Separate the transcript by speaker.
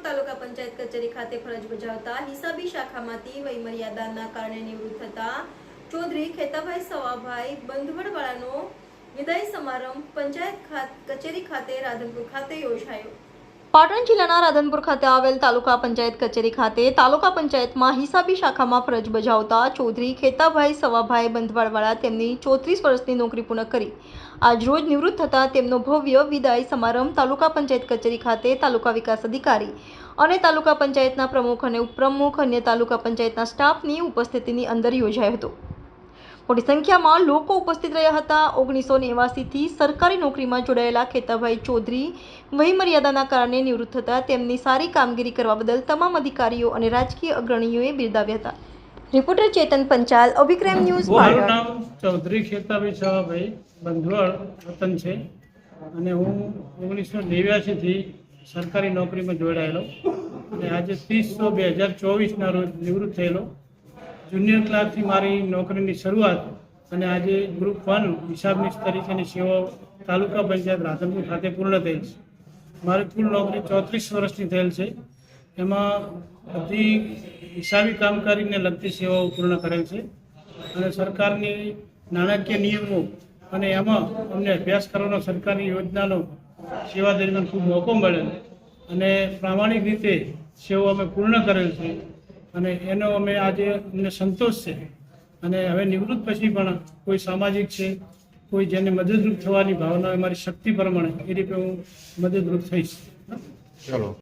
Speaker 1: તાલુકા પંચાયત કચેરી ખાતે ફરજ બજાવતા હિસાબી શાખામાંથી વયમર્યાદાના કારણે નિવૃત્ત થતા ચૌધરી ખેતાભાઈ સવાભાઈ બંધવડવાળાનો વિદાય સમારંભ પંચાયત કચેરી ખાતે રાધનપુર ખાતે યોજાયો. પાટણ જિલ્લાના રાધનપુર ખાતે આવેલ તાલુકા પંચાયત કચેરી ખાતે તાલુકા પંચાયતમાં હિસાબી શાખામાં ફરજ બજાવતા ચૌધરી ખેતાભાઈ સવાભાઈ બંધવાડવાળા તેમની ચોત્રીસ વર્ષની નોકરી પૂર્ણ કરી. આજરોજ નિવૃત્ત થતા તેમનો ભવ્ય વિદાય સમારંભ તાલુકા પંચાયત કચેરી ખાતે તાલુકા વિકાસ અધિકારી અને તાલુકા પંચાયતના પ્રમુખ અને ઉપપ્રમુખ અન્ય તાલુકા પંચાયતના સ્ટાફની ઉપસ્થિતિની અંદર યોજાયો હતો. મોટી સંખ્યામાં લોકો ઉપસ્થિત રહ્યા હતા. ઓગણીસો નેવાસીથી સરકારી નોકરીમાં જોડાયેલા ખેતાભાઈ ચૌધરી વયમર્યાદાના કારણે નિવૃત્ત થતા તેમની સારી કામગીરી કરવા બદલ તમામ અધિકારીઓ અને રાજકીય અગ્રણીઓએ બિરદાવ્યા હતા. રિપોર્ટર ચેતન પંચાલ અભિક્રમ ન્યૂઝ
Speaker 2: મારું નામ ચૌધરી ખેતાભાઈ સવાભાઈ બંધવળ વતન છે અને હું ઓગણીસો નેવ્યાસીથી સરકારી નોકરીમાં જોડાયેલો અને આજે ત્રીસ સો બે હજાર ચોવીસના રોજ નિવૃત્ત થયેલો. જુનિયર ક્લાર્કથી મારી નોકરીની શરૂઆત અને આજે ગ્રુપ વન હિસાબનીશ તરીકેની સેવાઓ તાલુકા પંચાયત રાધનપુર ખાતે પૂર્ણ થયેલ છે. મારી કુલ નોકરી ચોત્રીસ વર્ષની થયેલ છે. એમાં બધી હિસાબી કામકારીને લગતી સેવાઓ પૂર્ણ કરેલ છે. અને સરકારની નાણાકીય નિયમો અને એમાં અમને અભ્યાસ કરવાનો સરકારની યોજનાનો સેવા દરમિયાન ખૂબ મોકો મળેલ. અને પ્રામાણિક રીતે સેવા અમે પૂર્ણ કરેલ છે. અને એનો અમે આજે અમને સંતોષ છે. અને હવે નિવૃત્ત પછી પણ કોઈ સામાજિક છે, કોઈ જેને મદદરૂપ થવાની ભાવના મારી શક્તિ પ્રમાણે એ રીતે હું મદદરૂપ થઈશ.
Speaker 3: ચલો.